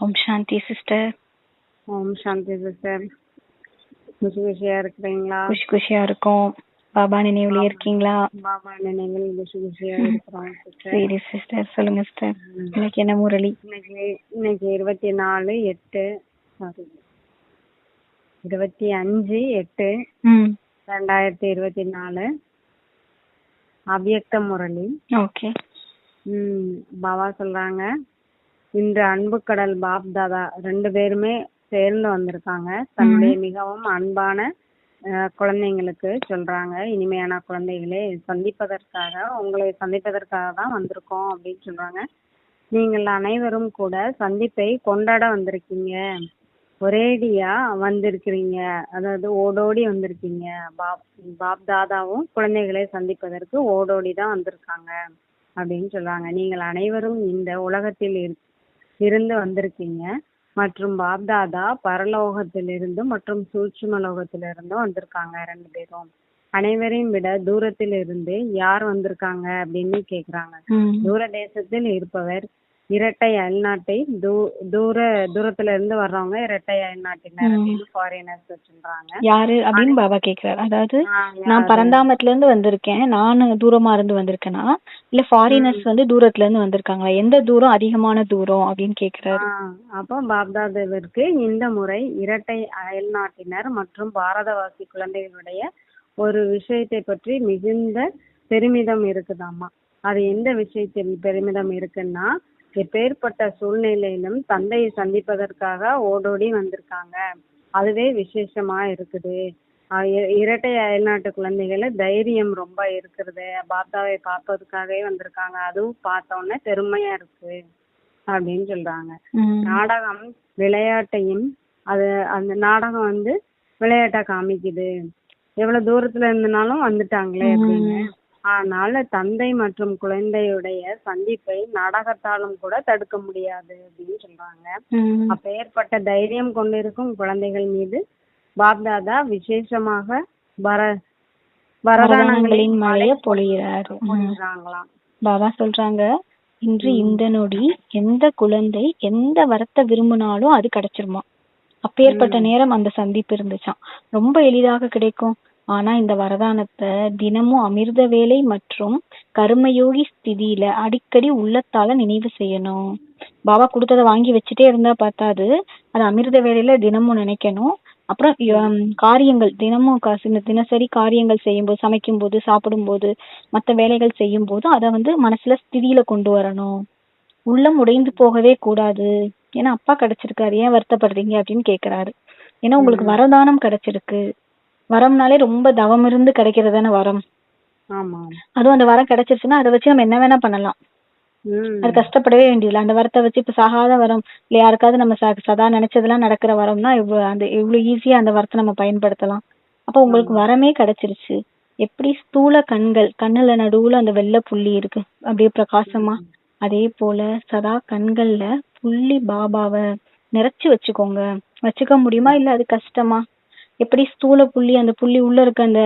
ஓம் சாந்தி sister. ஓம் சாந்தி sister. குஷி குஷியா இருக்கிறீங்களா? குஷி குஷியா இருக்கோம். பாபா நினைவுல இருக்கீங்களா? பாபா நினைவில் குஷி குஷியா இருக்கிறோம் சரி சிஸ்டர். சொல்லுங்க சிஸ்டர். இன்னைக்கு என்ன முரளி? இன்னைக்கு இன்னைக்கு இருபத்தி நாலு எட்டு இருபத்தி அஞ்சு எட்டு ரெண்டாயிரத்தி இருபத்தி நாலு. அவ்யக்த முரளி. ஓகே. ம் பாபா சொல்றாங்க. இன்று அன்பு கடல் பாப் தாதா ரெண்டு பேருமே சேர்ந்து வந்திருக்காங்க. தன்னுடைய மிகவும் அன்பான குழந்தைங்களுக்கு சொல்றாங்க. இனிமையான குழந்தைகளே சந்திப்பதற்காக உங்களை சந்திப்பதற்காக தான் வந்திருக்கோம் அப்படின்னு சொல்றாங்க. நீங்கள் அனைவரும் கூட சந்திப்பை கொண்டாட வந்திருக்கீங்க. ஒரேடியா வந்திருக்கிறீங்க. அதாவது ஓடோடி வந்திருக்கீங்க. பாப் பாப் தாதாவும் குழந்தைகளை சந்திப்பதற்கு ஓடோடி தான் வந்திருக்காங்க அப்படின்னு சொல்றாங்க. நீங்கள் அனைவரும் இந்த உலகத்தில் இருந்து வந்திருக்கீங்க. மற்றும் பாப்தாதா பரலோகத்திலிருந்து மற்றும் சூட்சும லோகத்திலிருந்தும் வந்திருக்காங்க ரெண்டு பேரும். அனைவரையும் விட தூரத்தில் இருந்து யார் வந்திருக்காங்க அப்படின்னு கேக்குறாங்க. தூர தேசத்தில் இருப்பவர் இரட்டை அயல்நாட்டை தூ தூர தூரத்துல இருந்து வர்றவங்க இரட்டை அயல்நாட்டினர் ஃபாரினர்ஸ் சொல்றாங்க யாரு அப்படின்னு பாபா கேக்குறாரு. அதாவது நான் பரந்தாமத்துல இருந்து வந்திருக்கேன். நானு தூரமா இருந்து வந்திருக்கேனா? இல்ல ஃபாரினர்ஸ் வந்து தூரத்துல இருந்து வந்திருக்காங்களா? எந்த தூரம்? அதிகமான தூரம்? அப்படின்னு கேக்குறாரு. அப்போ பாப்தாதாவிற்கு இந்த முறை இரட்டை அயல்நாட்டினர் மற்றும் பாரதவாசி குழந்தைகளுடைய ஒரு விஷயத்தை பற்றி மிகுந்த பெருமிதம் இருக்குதாம்மா? அது எந்த விஷயத்தில் பெருமிதம் இருக்குன்னா எப்பேற்பட்ட சூழ்நிலையிலும் தந்தையை சந்திப்பதற்காக ஓடோடி வந்திருக்காங்க. அதுவே விசேஷமா இருக்குது. இரட்டை அயல்நாட்டு குழந்தைகள் தைரியம் ரொம்ப இருக்கிறது. பாப்தாவை பார்ப்பதற்காகவே வந்திருக்காங்க. அதுவும் பார்த்த உடனே பெருமையா இருக்கு அப்படின்னு சொல்றாங்க. நாடகம் விளையாட்டையும் அது அந்த நாடகம் வந்து விளையாட்டா காமிக்குது. எவ்வளவு தூரத்துல இருந்தனாலும் வந்துட்டாங்களே அப்படின்னு. அதனால தந்தை மற்றும் குழந்தையுடைய சந்திப்பை நாடகத்தாலும் கூட தடுக்க முடியாது அப்படின்னு சொல்றாங்க. அப்பேற்பட்ட தைரியம் கொண்டிருக்கும் குழந்தைகள் மீது பாப்தாதா விசேஷமாக வர வரதானங்களின் மழைய. பொழிகிறாங்களாம். பாபா சொல்றாங்க இன்று இந்த நொடி எந்த குழந்தை எந்த வரத்தை விரும்பினாலும் அது கிடைச்சிருமா? அப்பேற்பட்ட நேரம் அந்த சந்திப்பு இருந்துச்சாம். ரொம்ப எளிதாக கிடைக்கும். ஆனா இந்த வரதானத்தை தினமும் அமிர்த வேலை மற்றும் கர்மயோகி ஸ்திதியில அடிக்கடி உள்ளத்தால நினைவு செய்யணும். பாபா கொடுத்ததை வாங்கி வச்சுட்டே இருந்தா பார்த்தாது அது அமிர்த வேலையில தினமும் நினைக்கணும். அப்புறம் ஹம், காரியங்கள் தினமும் கா- சின்ன தினசரி காரியங்கள் செய்யும்போது சமைக்கும் போது சாப்பிடும்போது மத்த வேலைகள் செய்யும் போது அதை வந்து மனசுல ஸ்திதியில கொண்டு வரணும். உள்ளம் உடைந்து போகவே கூடாது. ஏன்னா அப்பா கிடைச்சிருக்காரு. ஏன் வருத்தப்படுறீங்க அப்படின்னு கேக்குறாரு. ஏன்னா உங்களுக்கு வரதானம் கிடைச்சிருக்கு. வரம்னாலே ரொம்ப தவம் இருந்து கிடைக்கிறதான வரம். ஆமா அதுவும் அந்த வரம் கிடைச்சிருச்சுன்னா அதை வச்சு நம்ம என்ன வேணா பண்ணலாம். அது கஷ்டப்படவே வேண்டியதில்லை. அந்த வரத்தை வச்சு இப்ப சாகாத வரம் இல்ல யாருக்காவது நம்ம சதா நினைச்சதெல்லாம் நடக்கிற வரம்னா இவ்வளவு அந்த இவ்வளவு ஈஸியா அந்த வரத்தை நம்ம பயன்படுத்தலாம். அப்போ உங்களுக்கு வரமே கிடைச்சிருச்சு. எப்படி ஸ்தூல கண்கள் கண்ணுல நடுவுல அந்த வெள்ளை புள்ளி இருக்கு அப்படியே பிரகாசமா. அதே போல சதா கண்கள்ல புள்ளி பாபாவை நிறைச்சு வச்சுக்கோங்க. வச்சுக்க முடியுமா? இல்ல அது கஷ்டமா? எப்படி ஸ்தூல புள்ளி அந்த புள்ளி உள்ள இருக்க அந்த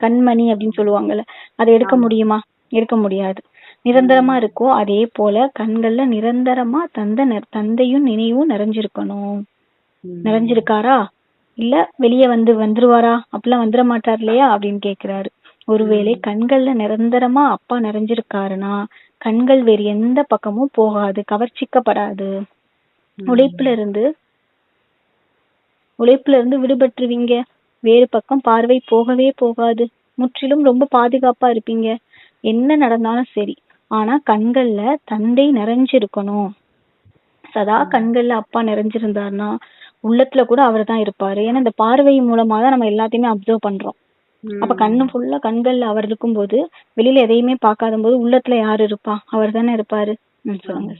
கண்மணி அப்படின்னு சொல்லுவாங்கல்ல அதை எடுக்க முடியுமா? எடுக்க முடியாது. நிரந்தரமா இருக்கோ அதே போல கண்கள்ல நிரந்தரமா தந்த தந்தையும் நினைவும் நிறைஞ்சிருக்கணும். நிறைஞ்சிருக்காரா? இல்ல வெளியே வந்து வந்துருவாரா? அப்படிலாம் வந்துட மாட்டார் இல்லையா? அப்படின்னு கேக்குறாரு. ஒருவேளை கண்கள்ல நிரந்தரமா அப்பா நிறைஞ்சிருக்காருன்னா கண்கள் வேறு எந்த பக்கமும் போகாது கவர்ச்சிக்கப்படாது. உழைப்புல இருந்து உழைப்புல இருந்து விடுபட்டுருவீங்க. வேறு பக்கம் பார்வை போகவே போகாது. முற்றிலும் ரொம்ப பாதுகாப்பா இருப்பீங்க. என்ன நடந்தாலும் சரி. ஆனா கண்கள்ல தந்தை நிறைஞ்சிருக்கணும். சதா கண்கள்ல அப்பா நிறைஞ்சிருந்தாருன்னா உள்ளத்துல கூட அவர் தான் இருப்பாரு. ஏன்னா இந்த பார்வை மூலமா தான் நம்ம எல்லாத்தையுமே அப்சர்வ் பண்றோம். அப்ப கண்ணு ஃபுல்லா கண்கள்ல அவர் இருக்கும்போது வெளியில எதையுமே பார்க்காத போது உள்ளத்துல யாரு இருப்பா? அவர் தானே இருப்பாரு. ம், சொல்லுங்க.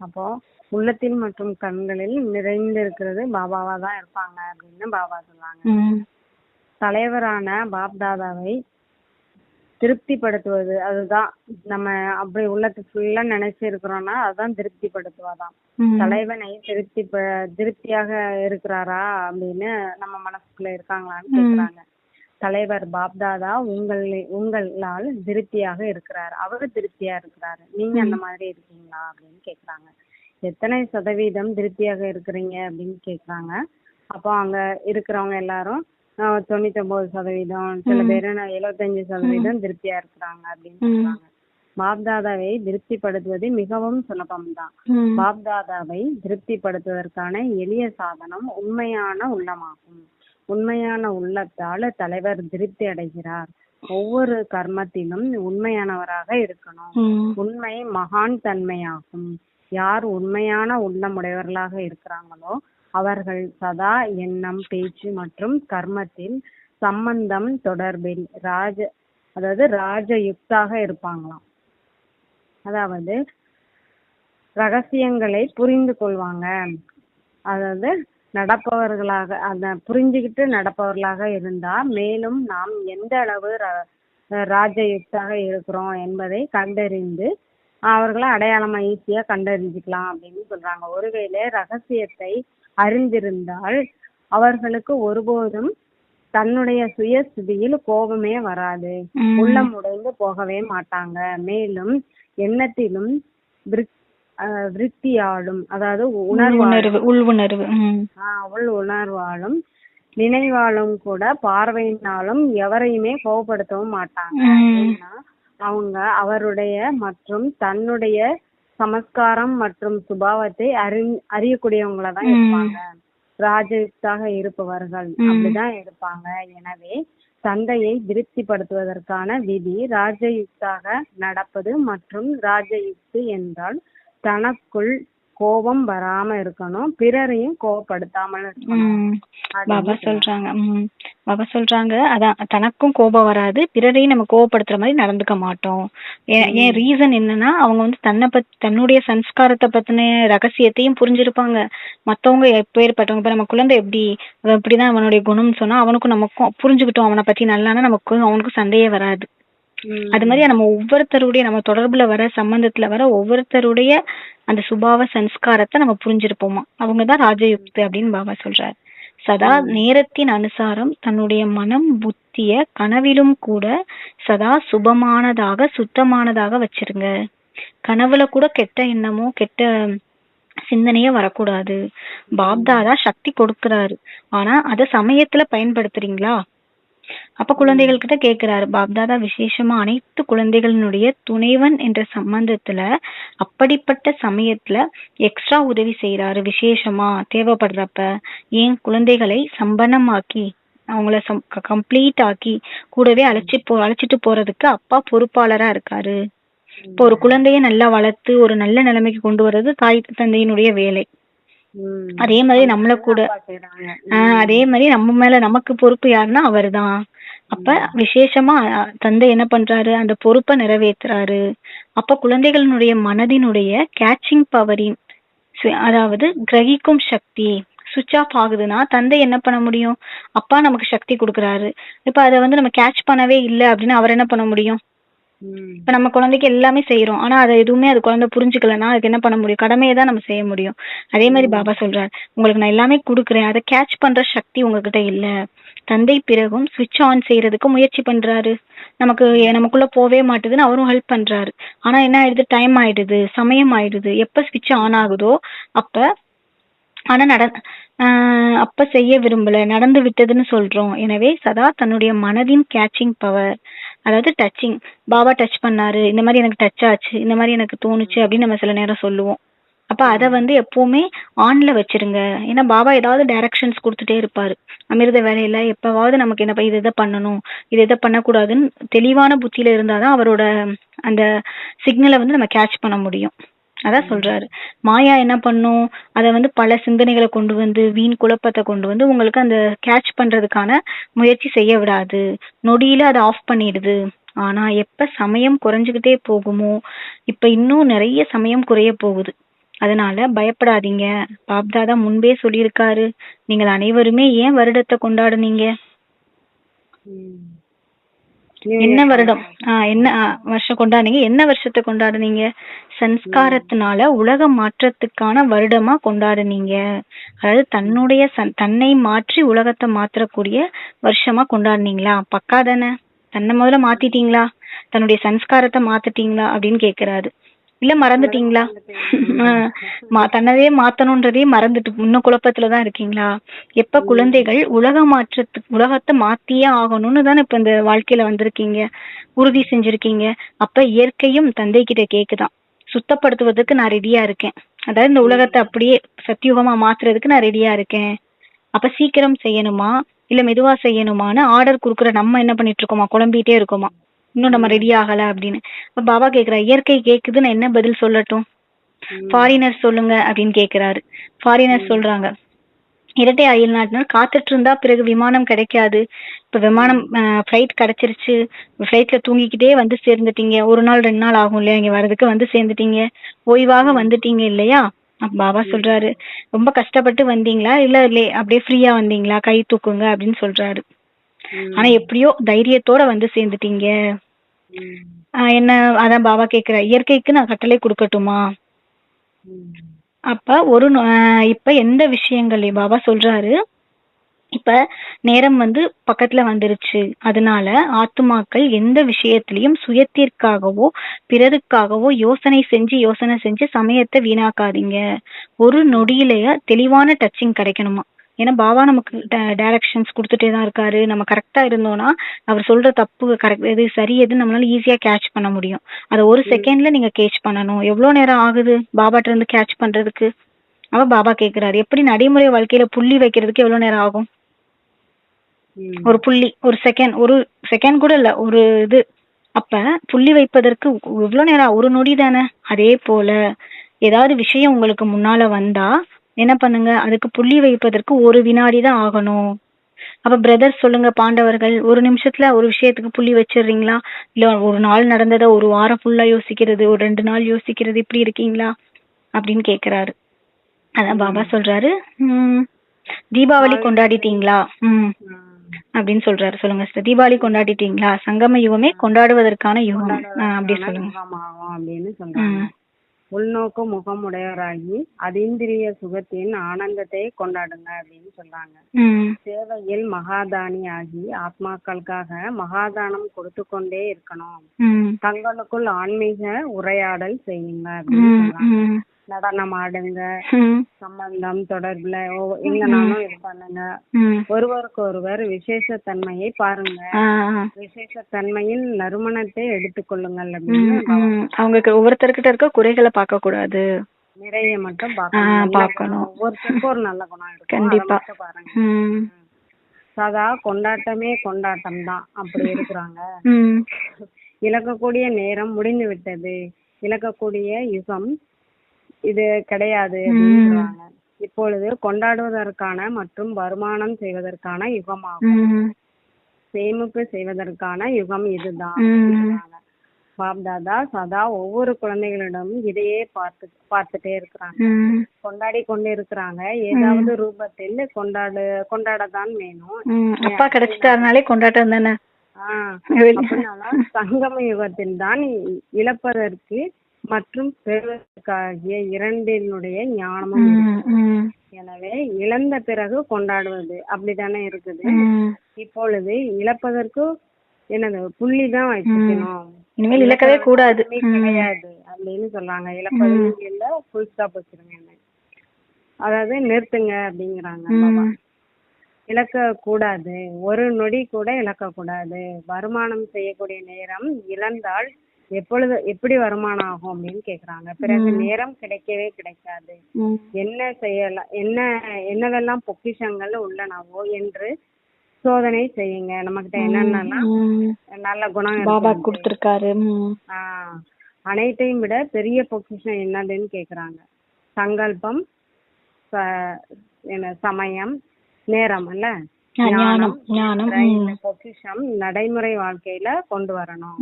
அப்போ உள்ளத்தில் மற்றும் கண்களில் நிறைந்திருக்கிறது. பாபாவா தான் இருப்பாங்க அப்படின்னு பாபா சொன்னாங்க. தலைவரான பாப்தாதாவை திருப்திப்படுத்துவது அதுதான். நம்ம அப்படி உள்ளத்து ஃபுல்லா நினைச்சிருக்கிறோம்னா அதுதான் திருப்திப்படுத்துவாதான். தலைவனை திருப்தி திருப்தியாக இருக்கிறாரா அப்படின்னு நம்ம மனசுக்குள்ள இருக்காங்களான்னு கேக்குறாங்க. தலைவர் பாப்தாதா உங்கள் உங்களால் திருப்தியாக இருக்கிறார். அவரு திருப்தியா இருக்கிறாரு. நீங்க அந்த மாதிரி இருக்கீங்களா அப்படின்னு கேக்குறாங்க. எத்தனை சதவீதம் திருப்தியாக இருக்கிறீங்க அப்படின்னு கேக்குறாங்க அப்போ அங்க இருக்கிறவங்க எல்லாரும் ஆஹ் தொண்ணூத்தொன்பது சதவீதம் சில. பேர் எழுபத்தஞ்சு சதவீதம் திருப்தியா இருக்கிறாங்க அப்படின்னு. சொல்றாங்க பாப்தாதாவை திருப்திப்படுத்துவது மிகவும் சுலபம்தான். பாப்தாதாவை திருப்திப்படுத்துவதற்கான எளிய சாதனம் உண்மையான உள்ளமாகும் உண்மையான உள்ளத்தால் தலைவர் திருப்தி அடைகிறார் ஒவ்வொரு கர்மத்திலும் உண்மையானவராக இருக்கணும். உண்மை மகான் தன்மையாகும் யார் உண்மையான உள்ளமுடையவர்களாக இருக்கிறாங்களோ அவர்கள் சதா எண்ணம் பேச்சு மற்றும் கர்மத்தில் சம்பந்தம் தொடர்பில் ராஜ அதாவது ராஜயுக்தாக இருப்பாங்களாம். அதாவது ரகசியங்களை புரிந்து கொள்வாங்க. அதாவது நடப்பவர்களாக அத புரிஞ்சுக்கிட்டு நடப்பவர்களாக இருந்தா மேலும் நாம் எந்த அளவு ர- ராஜயுக்தாக இருக்கிறோம் என்பதை கண்டறிந்து அவர்களை அடையாளமா ஈஸியா கண்டறிஞ்சுக்கலாம் அப்படின்னு சொல்றாங்க. ஒருவேளை ரகசியத்தை அறிந்திருந்தால் அவர்களுக்கு ஒருபோதும் தன்னுடைய சுயஸ்திதியில் கோபமே வராது. உள்ளம் உடைந்து போகவே மாட்டாங்க. மேலும் எண்ணத்திலும் விருத்தியாலும் அதாவது உணர்வு உள் உணர்வு உள் உணர்வாலும் நினைவாலும் கூட பார்வையினாலும் எவரையுமே கோபப்படுத்தவும் மாட்டாங்க. அவங்க அவருடைய மற்றும் தன்னுடைய சமஸ்காரம் மற்றும் சுபாவத்தை அறி அறியக்கூடியவங்கள தான். இருப்பாங்க ராஜயுக்தாக இருப்பவர்கள். அப்படிதான் இருப்பாங்க எனவே தந்தையை திருப்திப்படுத்துவதற்கான விதி ராஜயுக்தாக நடப்பது மற்றும் ராஜயுக்து என்றால் தனக்குள் கோபம் வராம இருக்கணும். பிறரையும் கோபப்படுத்தாமல் பாபா சொல்றாங்க. பாபா சொல்றாங்க அதான் தனக்கும் கோபம் வராது பிறரையும் நம்ம கோபப்படுத்துற மாதிரி நடந்துக்க மாட்டோம். ஏ- ஏன் ரீசன் என்னன்னா அவங்க வந்து தன்னை பத் தன்னுடைய சன்ஸ்காரத்தை பத்தின ரகசியத்தையும் புரிஞ்சிருப்பாங்க. மத்தவங்க எப்பேற்பட்டவங்க இப்ப நம்ம குழந்தை எப்படி இப்படிதான் அவனுடைய குணம்னு சொன்னா அவனுக்கும் நமக்கும் புரிஞ்சுக்கிட்டோம் அவனை பத்தி நல்லானா நமக்கும் அவனுக்கும் சண்டையே வராது. அது மாதிரி நம்ம ஒவ்வொருத்தருடைய நம்ம தொடர்புல வர சம்பந்தத்துல வர ஒவ்வொருத்தருடைய அந்த சுபாவ சன்ஸ்காரத்தை நம்ம புரிஞ்சிருப்போமா? அவங்கதான் ராஜயுக்து அப்படின்னு பாபா சொல்றாரு. சதா நேரத்தின் அனுசாரம் தன்னுடைய மனம் புத்திய கனவிலும் கூட சதா சுபமானதாக சுத்தமானதாக வச்சிருங்க. கனவுல கூட கெட்ட எண்ணமோ கெட்ட சிந்தனையே வரக்கூடாது. பாப்தாதா சக்தி கொடுக்கறாரு. ஆனா அத சமயத்துல பயன்படுத்துறீங்களா? அப்ப குழந்தைகள் கிட்ட கேக்குறாரு பாப்தாதா விசேஷமா அனைத்து குழந்தைகளினுடைய துணைவன் என்ற சம்பந்தத்துல அப்படிப்பட்ட சமயத்துல எக்ஸ்ட்ரா உதவி செய்யறாரு விசேஷமா தேவைப்படுறப்ப ஏன் குழந்தைகளை சம்பனமாக்கி அவங்கள கம்ப்ளீட் ஆக்கி கூடவே அழைச்சி போ அழைச்சிட்டு போறதுக்கு அப்பா பொறுப்பாளரா இருக்காரு. இப்போ ஒரு குழந்தைய நல்லா வளர்த்து ஒரு நல்ல நிலைமைக்கு கொண்டு வர்றது தாய் தந்தையினுடைய வேலை. அதே மாதிரி நம்மள கூட. ஆஹ் அதே மாதிரி நம்ம மேல நமக்கு பொறுப்பு யாருன்னா அவர்தான். அப்ப விசேஷமா தந்தை என்ன பண்றாரு? அந்த பொறுப்பை நிறைவேத்துறாரு. அப்ப குழந்தைகளினுடைய மனதினுடைய கேட்சிங் பவரின் அதாவது கிரகிக்கும் சக்தி சுவிட்ச் ஆஃப் ஆகுதுன்னா தந்தை என்ன பண்ண முடியும்? அப்பா நமக்கு சக்தி கொடுக்கறாரு. இப்ப அதை வந்து நம்ம கேட்ச் பண்ணவே இல்லை அப்படின்னு அவர் என்ன பண்ண முடியும். இப்ப நம்ம குழந்தைக்கு எல்லாமே செய்யறோம் ஆனா அதை எதுவுமே அது குழந்தை புரிஞ்சுக்கலன்னா அதுக்கு என்ன பண்ண முடியும்? கடமையை தான் நம்ம செய்ய முடியும். அதே மாதிரி பாபா சொல்றாரு உங்களுக்கு நான் எல்லாமே கொடுக்குறேன். அதை கேட்ச் பண்ற சக்தி உங்ககிட்ட இல்ல. தந்தை பிறகும் சுவிட்ச் ஆன் செய்யறதுக்கு முயற்சி பண்றாரு. நமக்கு நமக்குள்ள போவே மாட்டுதுன்னு அவரும் ஹெல்ப் பண்றாரு. ஆனா என்ன ஆயிடுது? டைம் ஆயிடுது சமயம் ஆயிடுது. எப்ப சுவிட்ச் ஆன் ஆகுதோ அப்ப ஆனா நட அப்ப செய்ய விரும்பல நடந்து விட்டதுன்னு சொல்றோம். எனவே சதா தன்னுடைய மனதின் கேட்சிங் பவர் அதாவது டச்சிங் பாபா டச் பண்ணாரு இந்த மாதிரி எனக்கு டச் ஆச்சு இந்த மாதிரி எனக்கு தோணுச்சு அப்படின்னு நம்ம சில நேரம் சொல்லுவோம். அப்ப அதை வந்து எப்பவுமே ஆன்ல வச்சிருங்க. ஏன்னா பாபா ஏதாவது டைரக்ஷன்ஸ் கொடுத்துட்டே இருப்பாரு. அமிர்த வேலையில எப்பவாவது நமக்கு என்ன இது இதை பண்ணணும் இது இதை பண்ணக்கூடாதுன்னு தெளிவான புத்தியில இருந்தாதான் அவரோட அந்த சிக்னலை வந்து நம்ம கேட்ச் பண்ண முடியும். அதான் சொல்றாரு. மாயா என்ன பண்ணும்? அத வந்து பல சிந்தனைகளை கொண்டு வந்து வீண் குழப்பத்தை கொண்டு வந்து உங்களுக்கு அந்த கேட்ச் பண்றதுக்கான முயற்சி செய்ய விடாது. நொடியில அதை ஆஃப் பண்ணிடுது. ஆனா எப்ப சமயம் குறைஞ்சுக்கிட்டே போகுமோ இப்ப இன்னும் நிறைய சமயம் குறைய போகுது. அதனால பயப்படாதீங்க. பாப்தாதா முன்பே சொல்லியிருக்காரு. நீங்கள் அனைவருமே ஏன் வருடத்தை கொண்டாடுனீங்க. என்ன வருடம்? ஆஹ் என்ன வருஷம் கொண்டாடுனீங்க? என்ன வருஷத்தை கொண்டாடுனீங்க? சன்ஸ்காரத்தினால உலக மாற்றத்துக்கான வருடமா கொண்டாடுனீங்க. அதாவது தன்னுடைய தன்னை மாற்றி உலகத்தை மாற்றக்கூடிய வருஷமா கொண்டாடுனீங்களா? பக்கா தானே தன்னை முதல்ல மாத்திட்டீங்களா? தன்னுடைய சன்ஸ்காரத்தை மாத்திட்டீங்களா? அப்படின்னு கேக்குறாரு. இல்ல மறந்துட்டீங்களா? மா- தன்னவே மாத்தணும்ன்றதே மறந்துட்டு இன்னும் குழப்பத்துலதான் இருக்கீங்களா? எப்ப குழந்தைகள் உலக மாற்றத்துக்கு உலகத்தை மாத்தியே ஆகணும்னு தானே இப்ப இந்த வாழ்க்கையில வந்திருக்கீங்க? உறுதி செஞ்சிருக்கீங்க. அப்ப இயற்கையும் தந்தை கிட்ட கேக்குதான். சுத்தப்படுத்துவதற்கு நான் ரெடியா இருக்கேன். அதாவது இந்த உலகத்தை அப்படியே சத்தியுகமா மாத்துறதுக்கு நான் ரெடியா இருக்கேன். அப்ப சீக்கிரம் செய்யணுமா? இல்ல மெதுவா செய்யணுமான்னு ஆர்டர் குடுக்குற நம்ம என்ன பண்ணிட்டு இருக்கோமா? குழம்பிட்டே இருக்கோமா? இன்னும் நம்ம ரெடி ஆகல அப்படின்னு. அப்ப பாபா கேக்குறா இயற்கை கேக்குது நான் என்ன பதில் சொல்லட்டும்? ஃபாரினர் சொல்லுங்க அப்படின்னு கேக்குறாரு. ஃபாரினர் சொல்றாங்க இரட்டை அயல் நாட்டினர் காத்துட்டு இருந்தா பிறகு விமானம் கிடைக்காது. இப்ப விமானம் ஃபிளைட் கிடைச்சிருச்சு. ஃபிளைட்ல தூங்கிக்கிட்டே வந்து சேர்ந்துட்டீங்க. ஒரு நாள் ரெண்டு நாள் ஆகும் இல்லையா? இங்க வர்றதுக்கு வந்து சேர்ந்துட்டீங்க. ஓய்வாக வந்துட்டீங்க இல்லையா? அப்ப பாபா சொல்றாரு ரொம்ப கஷ்டப்பட்டு வந்தீங்களா? இல்ல இல்ல அப்படியே ஃப்ரீயா வந்தீங்களா? கை தூக்குங்க அப்படின்னு சொல்றாரு. ஆனா எப்படியோ தைரியத்தோட வந்து சேர்ந்துட்டீங்க. ஆஹ் என்ன அதான் பாபா கேக்குற இயற்கைக்கு நான் கட்டளை கொடுக்கட்டுமா? அப்ப ஒரு ஆஹ் இப்ப எந்த விஷயங்கள் பாபா சொல்றாரு? இப்ப நேரம் வந்து பக்கத்துல வந்துருச்சு. அதனால ஆத்துமாக்கள் எந்த விஷயத்திலையும் சுயத்திற்காகவோ பிறருக்காகவோ யோசனை செஞ்சு யோசனை செஞ்சு சமயத்தை வீணாக்காதீங்க. ஒரு நொடியிலேயே தெளிவான டச்சிங் கிடைக்கணுமா? ஏன்னா பாபா நமக்கு டைரக்ஷன்ஸ் கொடுத்துட்டே தான் இருக்காரு. நம்ம கரெக்டா இருந்தோம்னா அவர் சொல்ற தப்பு கரெக்ட் எது சரி எது நம்மளால ஈஸியா கேட்ச் பண்ண முடியும். அதை ஒரு செகண்ட்ல நீங்க கேட்ச் பண்ணணும். எவ்வளவு நேரம் ஆகுது பாபாட்ட இருந்து கேட்ச் பண்றதுக்கு? அவ பாபா கேக்குறாரு. எப்படி நடைமுறை வாழ்க்கையில புள்ளி வைக்கிறதுக்கு எவ்வளவு நேரம் ஆகும்? ஒரு புள்ளி ஒரு செகண்ட் ஒரு செகண்ட் கூட இல்ல ஒரு இது. அப்ப புள்ளி வைப்பதற்கு எவ்வளவு நேரம் ஒரு நொடி தானே. அதே போல ஏதாவது விஷயம் உங்களுக்கு முன்னால வந்தா என்ன பண்ணுங்க? அதுக்கு புள்ளி வைப்பதற்கு ஒரு வினாடி தான் ஆகணும். அப்ப பிரதர் சொல்லுங்க பாண்டவர்கள் ஒரு நிமிஷத்துல ஒரு விஷயத்துக்கு புள்ளி வச்சிடுறீங்களா? இல்ல ஒரு நாள் நடந்ததை ஒரு வாரம் ஃபுல்லா யோசிக்கிறது ஒரு ரெண்டு நாள் யோசிக்கிறது இப்படி இருக்கீங்களா? அப்படின்னு கேக்குறாரு. அதான் பாபா சொல்றாரு உம் தீபாவளி கொண்டாடிட்டீங்களா? உம் அப்படின்னு சொல்றாரு. சொல்லுங்க சிஸ்டர் தீபாவளி கொண்டாடிட்டீங்களா? சங்கம யுகமே கொண்டாடுவதற்கான யுகம். அப்படி சொல்லுங்க. உள்நோக்கு முகமுடையவராகி அதீந்திரிய சுகத்தின் ஆனந்தத்தை கொண்டாடுங்க அப்படின்னு சொல்றாங்க. சேவையில் மகாதானி ஆகி ஆத்மாக்களுக்காக மகாதானம் கொடுத்து கொண்டே இருக்கணும் தங்களுக்குள் ஆன்மீக உரையாடல் செய்யுங்க அப்படின்னு சொல்றாங்க. நடனம் ஆடுங்க. சம்பந்தம் தொடர்புல எங்கனாலும் இது பண்ணுங்க. ஒருவருக்கு ஒருவர் விசேஷ தன்மையை பாருங்க. ஆஹ் விசேஷ தன்மையின் நறுமணத்தை எடுத்துக்கொள்ளுங்கள் அப்படின்னு அவங்களுக்கு ஒவ்வொருத்தர்கிட்ட இருக்க குறைகளை பார்க்க கூடாது நிறைய மட்டும் பார்க்கணும். ஒவ்வொருத்தருக்கும் ஒரு நல்ல குணம் இருக்கும். அதை கண்டிப்பா. பாருங்க. சதா கொண்டாட்டமே கொண்டாட்டம் தான். அப்படி இருக்கிறாங்க. இழக்கக்கூடிய நேரம் முடிந்து விட்டது இழக்கக்கூடிய யுகம் இது கிடையாது இப்பொழுது கொண்டாடுவதற்கான மற்றும் வருமானம் செய்வதற்கான யுகமாகும். சேமிப்பு செய்வதற்கான யுகம் இதுதான். பாப்தாதா சதா ஒவ்வொரு குழந்தைகளிடமும் இதையே பார்த்து பார்த்துட்டே இருக்கிறாங்க. கொண்டாடி கொண்டு இருக்கிறாங்க ஏதாவது ரூபத்தில் கொண்டாடு கொண்டாடத்தான் வேணும். அப்பா கிடைச்சிட்டாருனாலே கொண்டாட்டம் தானே? சங்கம யுகத்தில் தான் இழப்பதற்கு மற்றும் பெறுவதற்காகிய இரண்டினுடைய ஞானமும் எனவே இழந்த பிறகு கொண்டாடுவது அப்படித்தானே இருக்குது. இப்பொழுது இழப்பதற்கு என்னது புள்ளி தான் வச்சுக்கணும் இனிமேல் இழக்கவே கூடாது. கிடையாது அப்படின்னு சொல்றாங்க இழப்பது இல்ல ஃபுல் ஸ்டாப் வச்சிருங்க அதாவது நிறுத்துங்க அப்படிங்கிறாங்க பாபா. இழக்க கூடாது. ஒரு நொடி கூட இழக்க கூடாது. வருமானம் செய்யக்கூடிய நேரம் இழந்தால் எப்பொழுது எப்படி வருமானம் ஆகும் அப்படின்னு கேக்குறாங்க. பிறகு நேரம் கிடைக்கவே கிடைக்காது. என்ன செய்யலாம் என்ன என்னவெல்லாம் பொக்கிஷங்கள் உள்ளனவோ என்று சோதனை செய்யுங்க. நம்மகிட்ட என்னென்னலாம் உம் நல்ல குணம் பாபா கொடுத்திருக்காரு. அனைத்தையும் விட பெரிய பொக்கிஷம் என்னதுன்னு கேக்குறாங்க. சங்கல்பம் என்ன சமயம் நேரம் இல்ல பொக்கிஷம் நடைமுறை வாழ்க்கையில கொண்டு வரணும்.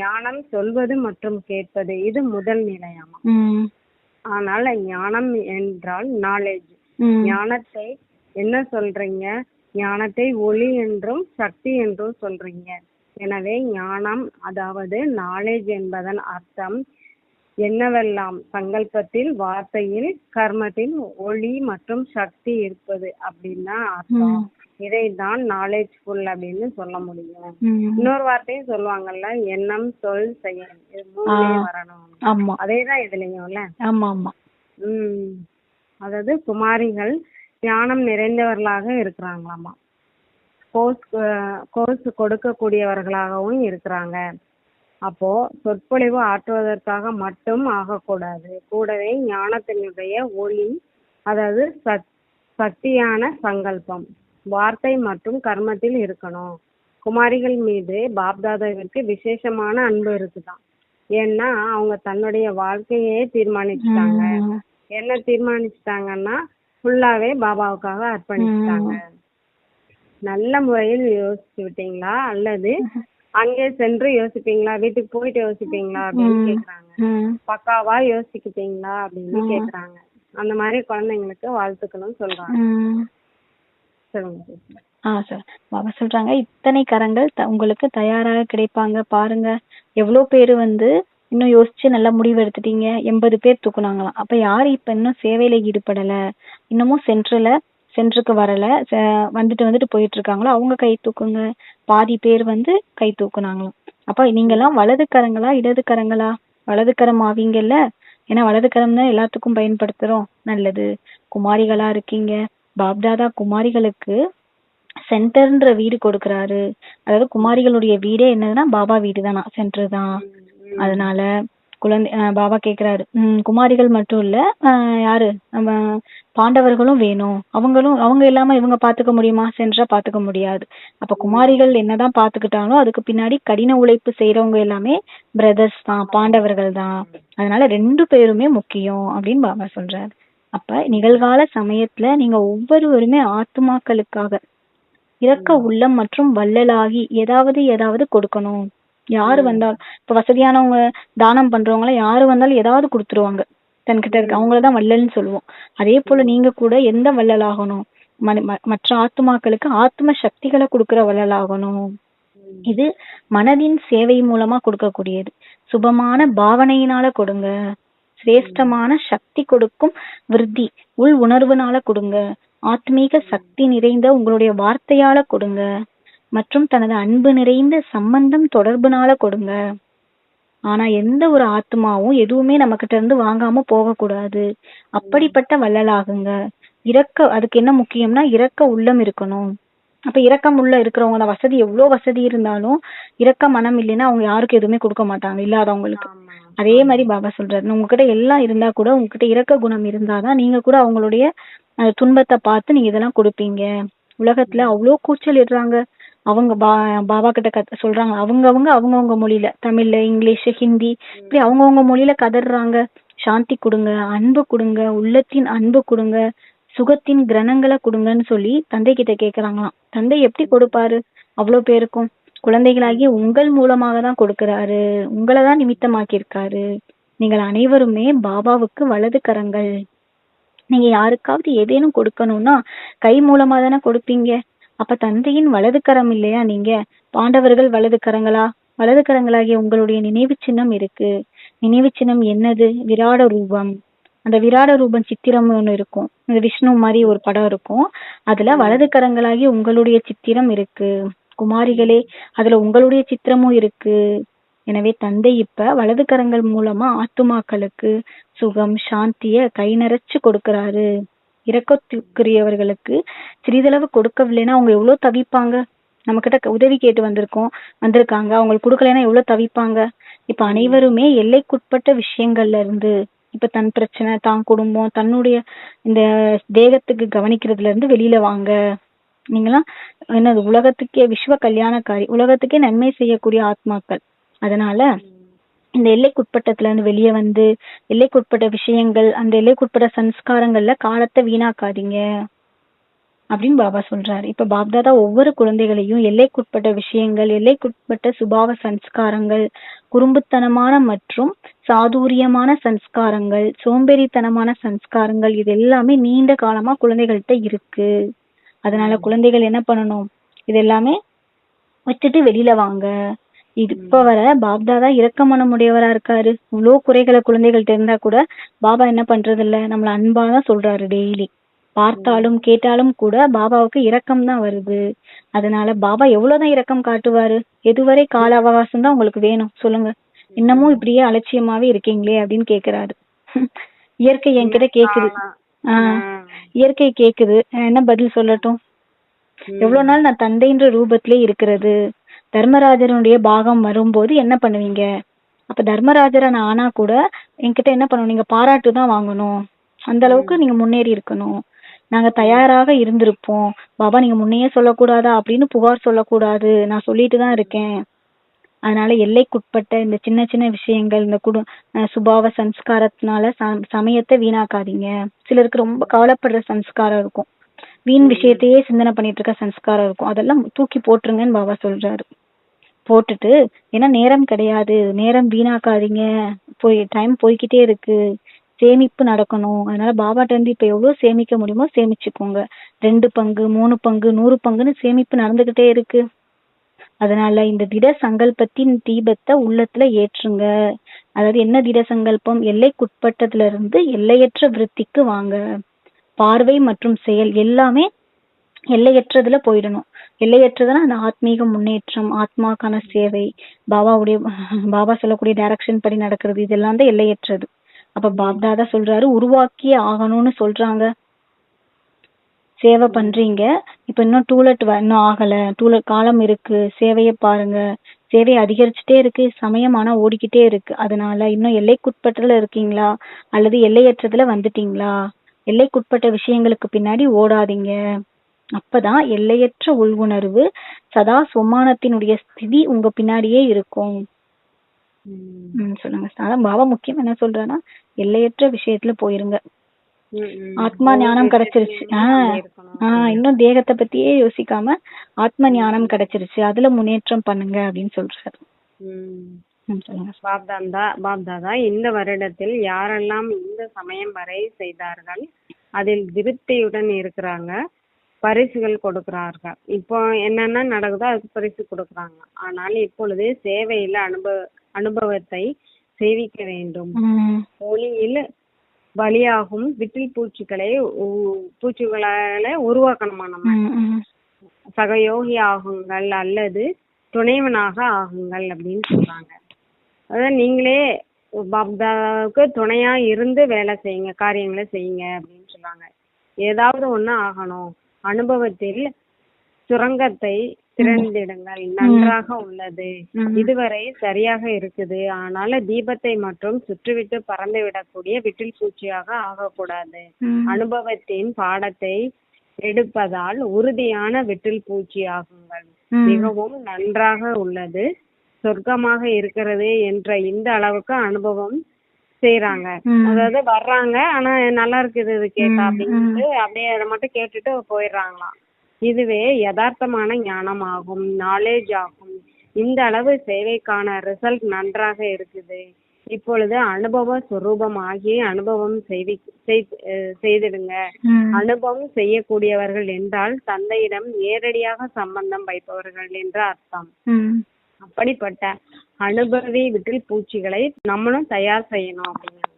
ஞானம் சொல்வது மற்றும் கேட்பது இது முதல் நிலையாமா. ஆனால் ஞானம் என்றால் நாலேஜ் ஞானத்தை என்ன சொல்றீங்க? ஞானத்தை ஒளி என்றும் சக்தி என்றும் சொல்றீங்க. எனவே ஞானம் அதாவது நாலேஜ் என்பதன் அர்த்தம் என்னவெல்லாம்? சங்கல்பத்தில் வார்த்தையில் கர்மத்தில் ஒளி மற்றும் சக்தி இருப்பது அப்படின்னு அர்த்தம் இதைத்தான் நாலேஜ்ஃபுல் அப்படின்னு சொல்ல முடியும். இன்னொரு வார்த்தையும் சொல்லுவாங்கல்ல எண்ணம் சொல் செயல் இது மூணுமே. வரணும். அதேதான் இதுலயும்ல ஆமா ஆமா. ம். அதாவது குமாரிகள் ஞானம் நிறைந்தவர்களாக இருக்கிறாங்களாமா? கோர்ஸ் கோர்ஸ் கொடுக்கக்கூடியவர்களாகவும் இருக்கிறாங்க. அப்போ சொற்பொழிவு ஆற்றுவதற்காக மட்டும் ஆகக்கூடாது. கூடவே ஞானத்தினுடைய ஒளி அதாவது சத் சக்தியான சங்கல்பம். வார்த்தை மற்றும் கர்மத்தில் இருக்கணும். குமாரிகள் மீது பாப்தாதாவிற்கு விசேஷமான அன்பு இருக்குதாம். ஏன்னா அவங்க தன்னுடைய வாழ்க்கையே தீர்மானிச்சுட்டாங்க. என்ன தீர்மானிச்சுட்டாங்கன்னா ஃபுல்லாவே பாபாவுக்காக அர்ப்பணிச்சுட்டாங்க. நல்ல முறையில் யோசிச்சு விட்டீங்களா? அல்லது அங்கே சென்று யோசிப்பீங்களா? வீட்டுக்கு போயிட்டு யோசிப்பீங்களா? அப்படின்னு கேக்குறாங்க. பக்காவா யோசிக்கிட்டீங்களா? அப்படின்னு கேக்குறாங்க. அந்த மாதிரி குழந்தைங்களுக்கு வாழ்த்துக்கணும் சொல்றாங்க. சொல்லுங்க ஆ சார் பாபா சொல்றாங்க இத்தனை கரங்கள் த- உங்களுக்கு தயாராக கிடைப்பாங்க. பாருங்க எவ்வளவு பேரு வந்து இன்னும் யோசிச்சு நல்லா முடிவு எடுத்துட்டீங்க. எண்பது பேர் தூக்குனாங்களாம். அப்ப யாரு இப்ப இன்னும் சேவையில ஈடுபடல? இன்னமும் சென்ட்ரல சென்டருக்கு வரல. வந்துட்டு வந்துட்டு போயிட்டு இருக்காங்களோ அவங்க கை தூக்குங்க. பாதி பேர் வந்து கை தூக்குனாங்களாம். அப்ப நீங்க எல்லாம் வலது கரங்களா இடது கரங்களா? வலது கரம் ஆவீங்கல்ல? ஏன்னா வலது கரம் தான் எல்லாத்துக்கும் பயன்படுத்துறோம். நல்லது. குமாரிகளா இருக்கீங்க. பாப்தாதா குமாரிகளுக்கு சென்டர்ன்ற வீடு கொடுக்கறாரு. அதாவது குமாரிகளுடைய வீடே என்னதுன்னா பாபா வீடு தானா சென்டர் தான் அதனால குழந்தை பாபா கேக்குறாரு. உம் குமாரிகள் மட்டும் இல்ல யாரு? நம்ம பாண்டவர்களும் வேணும். அவங்களும் அவங்க இல்லாம இவங்க பாத்துக்க முடியுமா? சென்றா பாத்துக்க முடியாது. அப்ப குமாரிகள் என்னதான் பாத்துக்கிட்டாலும் அதுக்கு பின்னாடி கடின உழைப்பு செய்யறவங்க எல்லாமே பிரதர்ஸ் தான் பாண்டவர்கள் தான் அதனால ரெண்டு பேருமே முக்கியம் அப்படின்னு பாபா சொல்றாரு. அப்ப நிகழ்கால சமயத்துல நீங்க ஒவ்வொருவருமே ஆத்துமாக்களுக்காக இரக்க உள்ளம் மற்றும் வள்ளலாகி ஏதாவது ஏதாவது கொடுக்கணும். யாரு வந்தாலும் இப்ப வசதியானவங்க தானம் பண்றவங்க யாரு வந்தாலும் ஏதாவது கொடுத்துருவாங்க. தன்கிட்ட இருக்க அவங்களதான் வள்ளல்னு சொல்லுவோம். அதே போல நீங்க கூட எந்த வள்ளல் ஆகணும் மன- ம- மற்ற ஆத்துமாக்களுக்கு ஆத்ம சக்திகளை கொடுக்கிற வள்ளல் ஆகணும் இது மனதின் சேவை மூலமா கொடுக்கக்கூடியது. சுபமான பாவனையினால கொடுங்க. சிரேஷ்டமான சக்தி கொடுக்கும் விருத்தி. உள் உணர்வுனால கொடுங்க. ஆத்மீக சக்தி நிறைந்த உங்களுடைய வார்த்தையால கொடுங்க. மற்றும் தனது அன்பு நிறைந்த சம்பந்தம் தொடர்புனால கொடுங்க. ஆனா எந்த ஒரு ஆத்மாவும் எதுவுமே நம்ம கிட்ட இருந்து வாங்காம போக கூடாது அப்படிப்பட்ட வள்ளலாகுங்க. இறக்க அதுக்கு என்ன முக்கியம்னா இரக்க உள்ளம் இருக்கணும். அப்ப இரக்கம் உள்ள இருக்கிறவங்க தான் வசதி எவ்வளவு வசதி இருந்தாலும் இரக்க மனம் இல்லைன்னா அவங்க யாருக்கும் எதுவுமே கொடுக்க மாட்டாங்க இல்லாதவங்களுக்கு. அதே மாதிரி பாபா சொல்றாரு உங்ககிட்ட எல்லாம் இருந்தா கூட உங்ககிட்ட இரக்க குணம் இருந்தாதான் நீங்க கூட அவங்களுடைய துன்பத்தை பார்த்து நீங்க இதெல்லாம் கொடுப்பீங்க. உலகத்துல அவ்வளோ கூச்சல் இடுறாங்க. அவங்க பா பாபா கிட்ட கத்த சொல்றாங்க. அவங்க அவங்க அவங்கவங்க மொழியில தமிழ்ல இங்கிலீஷ் ஹிந்தி இப்படி அவங்கவங்க மொழியில கதறாங்க சாந்தி கொடுங்க அன்பு கொடுங்க உள்ளத்தின் அன்பு கொடுங்க. சுகத்தின் கிரணங்களை கொடுங்கன்னு சொல்லி தந்தை கிட்ட கேக்குறாங்களாம். தந்தை எப்படி கொடுப்பாரு? அவ்வளவு பேருக்கும். குழந்தைகளாகிய உங்கள் மூலமாக தான் கொடுக்கிறாரு. உங்களை தான் நிமித்தமாக்கியிருக்காரு. நீங்கள் அனைவருமே பாபாவுக்கு வலது கரங்கள். நீங்க யாருக்காவது ஏதேனும் கொடுக்கணும்னா கை மூலமா தானே கொடுப்பீங்க. அப்ப தந்தையின் வலது கரம் இல்லையா நீங்க? பாண்டவர்கள் வலது கரங்களா? வலது கரங்களாகிய உங்களுடைய நினைவு சின்னம் இருக்கு. நினைவு சின்னம் என்னது? விராட ரூபம். அந்த விராட ரூபம் சித்திரம் ஒண்ணு இருக்கும். இந்த விஷ்ணு மாதிரி ஒரு படம் இருக்கும். அதுல வலது கரங்களாகி உங்களுடைய சித்திரம் இருக்கு. குமாரிகளே அதுல உங்களுடைய சித்திரமும் இருக்கு. எனவே தந்தை இப்ப வலது கரங்கள் மூலமா ஆத்துமாக்களுக்கு சுகம் சாந்திய கை நிறைச்சு கொடுக்கறாரு. இறக்கத்துக்குரியவர்களுக்கு சிறிதளவு கொடுக்கவில்லைன்னா அவங்க எவ்வளவு தவிப்பாங்க? நம்ம கிட்ட உதவி கேட்டு வந்திருக்கோம் வந்திருக்காங்க. அவங்களுக்கு கொடுக்கலைன்னா எவ்வளவு தவிப்பாங்க? இப்ப அனைவருமே எல்லைக்குட்பட்ட விஷயங்கள்ல இருந்து இப்ப தன் பிரச்சனை தான் குடும்பம் தன்னுடைய இந்த தேகத்துக்கு கவனிக்கிறதுல இருந்து வெளியில வாங்க. நீங்களாம் என்னது உலகத்துக்கே விஸ்வ கல்யாணக்காரி உலகத்துக்கே நன்மை செய்யக்கூடிய ஆத்மாக்கள். அதனால இந்த எல்லைக்குட்பட்டத்துல இருந்து வெளியே வந்து எல்லைக்குட்பட்ட விஷயங்கள் அந்த எல்லைக்குட்பட்ட சன்ஸ்காரங்கள்ல காலத்தை வீணாக்காதீங்க. அப்படின்னு பாபா சொல்றாரு. இப்ப பாப்தாதா ஒவ்வொரு குழந்தைகளையும் எல்லைக்குட்பட்ட விஷயங்கள் எல்லைக்குட்பட்ட சுபாவ சன்ஸ்காரங்கள் குறும்புத்தனமான மற்றும் சாதுரியமான சன்ஸ்காரங்கள் சோம்பேறித்தனமான சன்ஸ்காரங்கள் இது எல்லாமே நீண்ட காலமா குழந்தைகள்கிட்ட இருக்கு. அதனால குழந்தைகள் என்ன பண்ணணும்? இது எல்லாமே விட்டுட்டு வெளியில வாங்க. இது இப்ப வர பாப்தாதா இரக்க மனமுடையவரா இருக்காரு. இவ்வளோ குறைகளை குழந்தைகள்ட்ட இருந்தா கூட பாபா என்ன பண்றது இல்ல நம்மள அன்பா தான் சொல்றாரு டெய்லி பார்த்தாலும் கேட்டாலும் கூட பாபாவுக்கு இரக்கம் தான் வருது. அதனால பாபா எவ்வளவுதான் இரக்கம் காட்டுவாரு? எதுவரை கால அவகாசம் தான் உங்களுக்கு வேணும்? சொல்லுங்க. இன்னமும் இப்படியே அலட்சியமாவே இருக்கீங்களே அப்படின்னு கேக்குறாரு. இயற்கை என்கிட்ட கேக்குது. ஆஹ் இயற்கை கேக்குது. என்ன பதில் சொல்லட்டும்? எவ்வளவு நாள் நான் தந்தைன்ற ரூபத்திலே இருக்கிறது. தர்மராஜனுடைய பாகம் வரும்போது என்ன பண்ணுவீங்க? அப்ப தர்மராஜரை நான் ஆனா கூட என்கிட்ட என்ன பண்ணணும் நீங்க பாராட்டு தான் வாங்கணும். அந்த அளவுக்கு நீங்க முன்னேறி இருக்கணும். நாங்க தயாராக இருந்திருப்போம். பாபா நீங்க முன்னையே சொல்லக்கூடாதா? அப்படின்னு புகார் சொல்லக்கூடாது. நான் சொல்லிட்டு தான் இருக்கேன். அதனால எல்லைக்குட்பட்ட இந்த சின்ன சின்ன விஷயங்கள் இந்த குடு அஹ் சுபாவ சம்ஸ்காரத்தினால சமயத்தை வீணாக்காதீங்க. சிலருக்கு ரொம்ப கவலைப்படுற சம்ஸ்காரம் இருக்கும். வீண் விஷயத்தையே சிந்தனை பண்ணிட்டு இருக்க சம்ஸ்காரம் இருக்கும். அதெல்லாம் தூக்கி போட்டுருங்கன்னு பாபா சொல்றாரு. போட்டுட்டு ஏன்னா நேரம் கிடையாது. நேரம் வீணாக்காதீங்க. போய் டைம் போய்க்கிட்டே இருக்கு. சேமிப்பு நடக்கணும். அதனால பாபாட்ட இருந்து இப்ப எவ்வளவு சேமிக்க முடியுமோ சேமிச்சுக்கோங்க. ரெண்டு பங்கு மூணு பங்கு நூறு பங்குன்னு சேமிப்பு நடந்துகிட்டே இருக்கு. அதனால இந்த திட சங்கல்பத்தின் தீபத்தை உள்ளத்துல ஏற்றுங்க. அதாவது என்ன திட சங்கல்பம்? எல்லைக்குட்பட்டதுல இருந்து எல்லையற்ற விருத்திக்கு வாங்க. பார்வை மற்றும் செயல் எல்லாமே எல்லையற்றதுல போயிடணும். எல்லையற்றதுன்னா அந்த ஆத்மீக முன்னேற்றம் ஆத்மாக்கான சேவை. பாபாவுடைய பாபா சொல்லக்கூடிய டைரக்ஷன் படி நடக்கிறது இதெல்லாம் தான் எல்லையற்றது. அப்ப பாப்தாதா சொல்றாரு உருவாக்கியே ஆகணும்னு சொல்றாங்க. சேவை பண்றீங்க. இப்ப இன்னும் டூலெட் இன்னும் ஆகல. டூலெட் காலம் இருக்கு. சேவையை பாருங்க. சேவை அதிகரிச்சுட்டே இருக்கு. சமயம் ஆனா ஓடிக்கிட்டே இருக்கு. அதனால இன்னும் எல்லைக்குட்பட்டதுல இருக்கீங்களா? அல்லது எல்லையற்றதுல வந்துட்டீங்களா? எல்லைக்குட்பட்ட விஷயங்களுக்கு பின்னாடி ஓடாதீங்க. அப்பதான் எல்லையற்ற உள்ளுணர்வு சதா சொமானத்தினுடைய ஸ்திதி உங்க பின்னாடியே இருக்கும். சொல்லுங்க அதான் பாபா முக்கியம் என்ன சொல்றேன்னா எல்லையற்ற விஷயத்துல போயிருங்க. ஆத்மா ஞானம் கிடைச்சிருச்சு. ஆஹ் இன்னும் தேகத்தை பத்தியே யோசிக்காம ஆத்ம ஞானம் கிடைச்சிருச்சு அதுல முன்னேற்றம் பண்ணுங்க அப்படின்னு சொல்றாரு. பாப்தாந்தா பாப்தாதா இந்த வருடத்தில் யாரெல்லாம் இந்த சமயம் வரை செய்தார்கள் அதில் திருப்தியுடன் இருக்கிறாங்க பரிசுகள் கொடுக்கிறார்கள். இப்போ என்னென்ன நடக்குதோ அதுக்கு பரிசு கொடுக்குறாங்க. ஆனால் இப்பொழுது சேவையில் அனுபவ அனுபவத்தை சேவிக்க வேண்டும். ஒளியில் பலியாகும் விட்டில் பூச்சிகளை உ- பூச்சிகளை உருவாக்கணுமா நம்ம. சகயோகி ஆகுங்கள் அல்லது துணைவனாக ஆகுங்கள் அப்படின்னு சொல்றாங்க. அதாவது நீங்களே பாப்தாவுக்கு துணையா இருந்து வேலை செய்யுங்க காரியங்களை செய்யுங்க அப்படின்னு சொல்றாங்க. ஏதாவது ஒண்ணு ஆகணும். அனுபவத்தில் சுரங்கத்தை திறந்திடுங்கள் நன்றாக உள்ளது. இதுவரை சரியாக இருக்குது. ஆனால தீபத்தை மட்டும் சுற்றிவிட்டு பறந்து விடக்கூடிய விட்டில் பூச்சியாக ஆகக்கூடாது. அனுபவத்தின் பாடத்தை எடுப்பதால் உறுதியான விட்டில் பூச்சி ஆகுங்கள். மிகவும் நன்றாக உள்ளது. சொர்க்கமாக இருக்கிறது என்ற இந்த அளவுக்கு அனுபவம் செய்யறாங்க. அதாவது வர்றாங்க ஆனா நல்லா இருக்குது இது கேட்டா ம், அப்படின்ட்டு அப்படியே அதை மட்டும் கேட்டுட்டு போயிடுறாங்களாம். இதுவே யதார்த்தமான ஞானம் ஆகும் நாலேஜ் ஆகும் இந்த அளவு சேவைக்கான ரிசல்ட் நன்றாக இருக்குது இப்பொழுது அனுபவ சுரூபம் ஆகி அனுபவம் செய்வி செய்திடுங்க. அனுபவம் செய்யக்கூடியவர்கள் என்றால் தந்தையிடம் நேரடியாக சம்பந்தம் வைப்பவர்கள் என்று அர்த்தம். அப்படிப்பட்ட அனுபவி விட்டில் பூச்சிகளை நம்மளும் தயார் செய்யணும் அப்படிங்கிறாங்க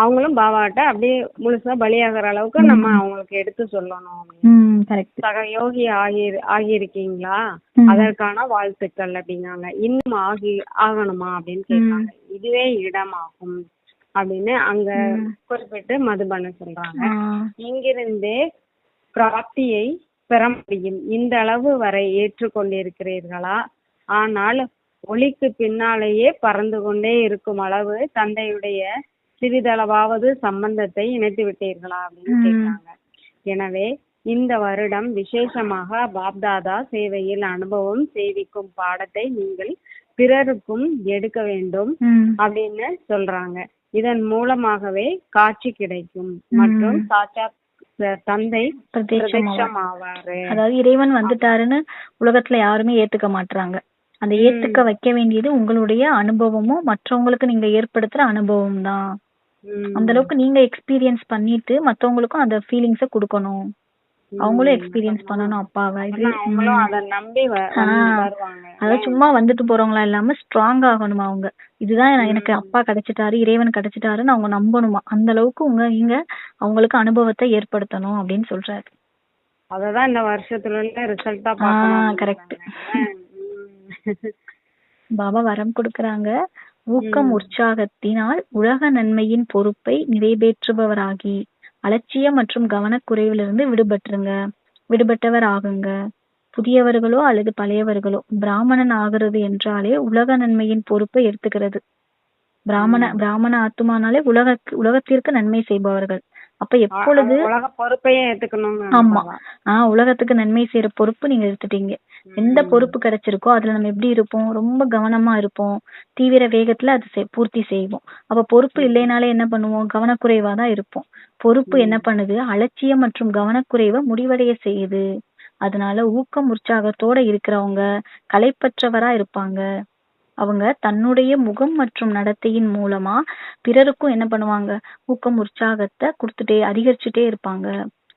அவங்களும் பாபாட்ட அப்படியே முழுசா பலியாகிற அளவுக்கு நம்ம அவங்களுக்கு எடுத்து சொல்லணும். சக யோகி ஆகி ஆகியிருக்கீங்களா. அதற்கான வாழ்த்துக்கள் அப்படிங்காங்க இன்னும் ஆகி ஆகணுமா அப்படின்னு கேட்காங்க இதுவே இடமாகும் அப்படின்னு அங்க குறிப்பிட்டு மதுபன சொல்றாங்க. இங்கிருந்தே பிராப்தியை பெற முடியும். இந்த அளவு வரை ஏற்றுக்கொண்டிருக்கிறீர்களா? ஆனால் ஒளிக்கு பின்னாலேயே பறந்து கொண்டே இருக்கும் அளவு தந்தையுடைய சிறிதளவாவது சம்பந்தத்தை இணைத்து விட்டீர்களா அப்படின்னு கேட்கிறாங்க எனவே இந்த வருடம் விசேஷமாக பாப்தாதா சேவையில் அனுபவம் சேவிக்கும் பாடத்தை நீங்கள் பிறருக்கும் எடுக்க வேண்டும். அப்படின்னு சொல்றாங்க. இதன் மூலமாகவே காட்சி கிடைக்கும். மற்றும் சாட்சாத் த- தந்தை ஆவாரு அதாவது இறைவன் வந்துட்டாருன்னு உலகத்துல யாருமே ஏத்துக்க மாட்றாங்க. அந்த ஏத்துக்க வைக்க வேண்டியது உங்களுடைய அனுபவமும் மற்றவங்களுக்கு நீங்க ஏற்படுத்துற அனுபவம் தான். அந்த அளவுக்கு நீங்க எக்ஸ்பீரியன்ஸ் பண்ணிட்டு மத்தவங்களுக்கும் அந்த ஃபீலிங்ஸ கொடுக்கணும். அவங்களும் எக்ஸ்பீரியன்ஸ் பண்ணணும். அப்பாவை இது அவங்களும் அதை நம்பி அதாவது சும்மா வந்துட்டு போறவங்களா இல்லாம ஸ்ட்ராங் ஆகணுமா அவங்க? இதுதான் எனக்கு அப்பா கிடைச்சிட்டாரு இறைவன் கிடைச்சிட்டாருன்னு அவங்க நம்பணுமா? அந்த அளவுக்கு உங்க நீங்க அவங்களுக்கு அனுபவத்தை ஏற்படுத்தணும் அப்படின்னு சொல்றாரு. அததான் இந்த வருஷத்துல உள்ள ரிசல்ட்டா பார்க்கணும் கரெக்ட் பாபா வரம் கொடுக்கறாங்க. ஊக்கம் உற்சாகத்தினால் உலக நன்மையின் பொறுப்பை நிறைவேற்றுபவராகி அலட்சியம் மற்றும் கவனக்குறைவிலிருந்து விடுபட்டுருங்க. விடுபட்டவர் ஆகுங்க. புதியவர்களோ அல்லது பழையவர்களோ பிராமணன் ஆகிறது என்றாலே உலக நன்மையின் பொறுப்பை எடுத்துக்கிறது. பிராமண பிராமண ஆத்துமானாலே உலக உலகத்திற்கு நன்மை செய்பவர்கள். அப்ப எப்பொழுது உலக பொறுப்பையே ஏத்துக்கணும் ஆமா. ஆஹ் உலகத்துக்கு நன்மை செய்யற பொறுப்பு நீங்க எடுத்துட்டீங்க. எந்த பொறுப்பு கிடைச்சிருக்கோ அதுல நம்ம எப்படி இருப்போம்? ரொம்ப கவனமா இருப்போம். தீவிர வேகத்துல அது பூர்த்தி செய்வோம். அப்ப பொறுப்பு இல்லைனாலே என்ன பண்ணுவோம்? கவனக்குறைவா தான் இருப்போம். பொறுப்பு என்ன பண்ணுது? அலட்சியம் மற்றும் கவனக்குறைவை முடிவடைய செய்யுது. அதனால ஊக்கம் உற்சாகத்தோட இருக்கிறவங்க கலைப்பற்றவரா இருப்பாங்க. அவங்க தன்னுடைய முகம் மற்றும் நடத்தையின் மூலமா பிறருக்கும் என்ன பண்ணுவாங்க? ஊக்கம் உற்சாகத்தை கொடுத்துட்டே அதிகரிச்சுட்டே இருப்பாங்க.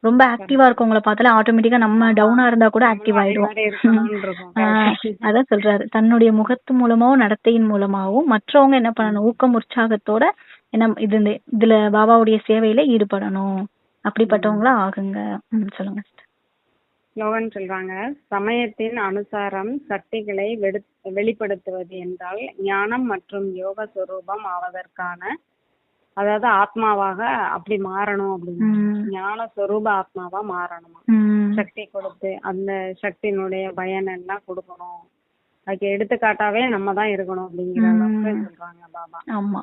ரொம்ப ஆக்டிவா இருக்கவங்கள பார்த்தாலே ஆட்டோமேட்டிக்கா நம்ம டவுனா இருந்தா கூட ஆக்டிவ் ஆயிடுவோம். ஆஹ் அதான் சொல்றாரு. தன்னுடைய முகத்து மூலமாவும் நடத்தையின் மூலமாவும் மற்றவங்க என்ன பண்ணணும்? ஊக்கம் உற்சாகத்தோட என்ன இது இதுல பாபாவுடைய சேவையில ஈடுபடணும். அப்படிப்பட்டவங்களா ஆகுங்க. சொல்லுங்க. ஸ்லோகன் சொல்றாங்க சமயத்தின் அனுசாரம் சக்திகளை வெடு- வெளிப்படுத்துவது என்றால் ஞானம் மற்றும் யோக சொரூபம் ஆவதற்கான அதாவது ஆத்மாவாக அப்படி மாறணும் அப்படின்னு. ஞான சொரூப ஆத்மாவா மாறணுமா? சக்தி கொடுத்து அந்த சக்தியினுடைய பயன் எல்லாம் கொடுக்கணும்? அதுக்கு எடுத்துக்காட்டாவே நம்ம தான் இருக்கணும் அப்படிங்கிற சொல்றாங்க பாபா. ஆமா.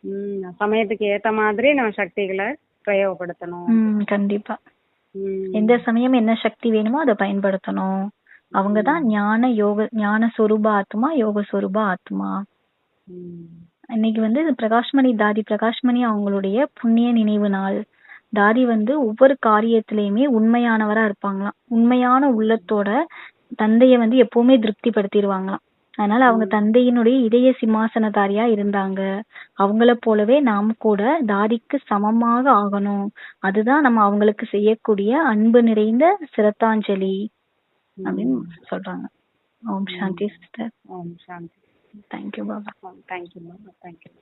உம் சமயத்துக்கு ஏத்த மாதிரி நம்ம சக்திகளை பிரயோகப்படுத்தணும். கண்டிப்பா. எந்த சமயம் என்ன சக்தி வேணுமோ அதை பயன்படுத்தணும். அவங்கதான் ஞான யோக ஞான சொரூப ஆத்மா யோக சொரூப ஆத்மா. இன்னைக்கு வந்து பிரகாஷ்மணி தாதி பிரகாஷ்மணி அவங்களுடைய புண்ணிய நினைவு நாள். தாதி வந்து ஒவ்வொரு காரியத்திலயுமே உண்மையானவரா இருப்பாங்களாம். உண்மையான உள்ளத்தோட தந்தைய வந்து எப்பவுமே திருப்திப்படுத்திடுவாங்களாம். அதனால அவங்க தந்தையினுடைய இதய சிம்மாசனதாரியா இருந்தாங்க. அவங்கள போலவே நாம் கூட தாதிக்கு சமமாக ஆகணும். அதுதான் நம்ம அவங்களுக்கு செய்யக்கூடிய அன்பு நிறைந்த சிரத்தாஞ்சலி அப்படின்னு சொல்றாங்க. ஓம் சாந்தி sister. Om Shanti. Thank you Baba thank you ma'am thank you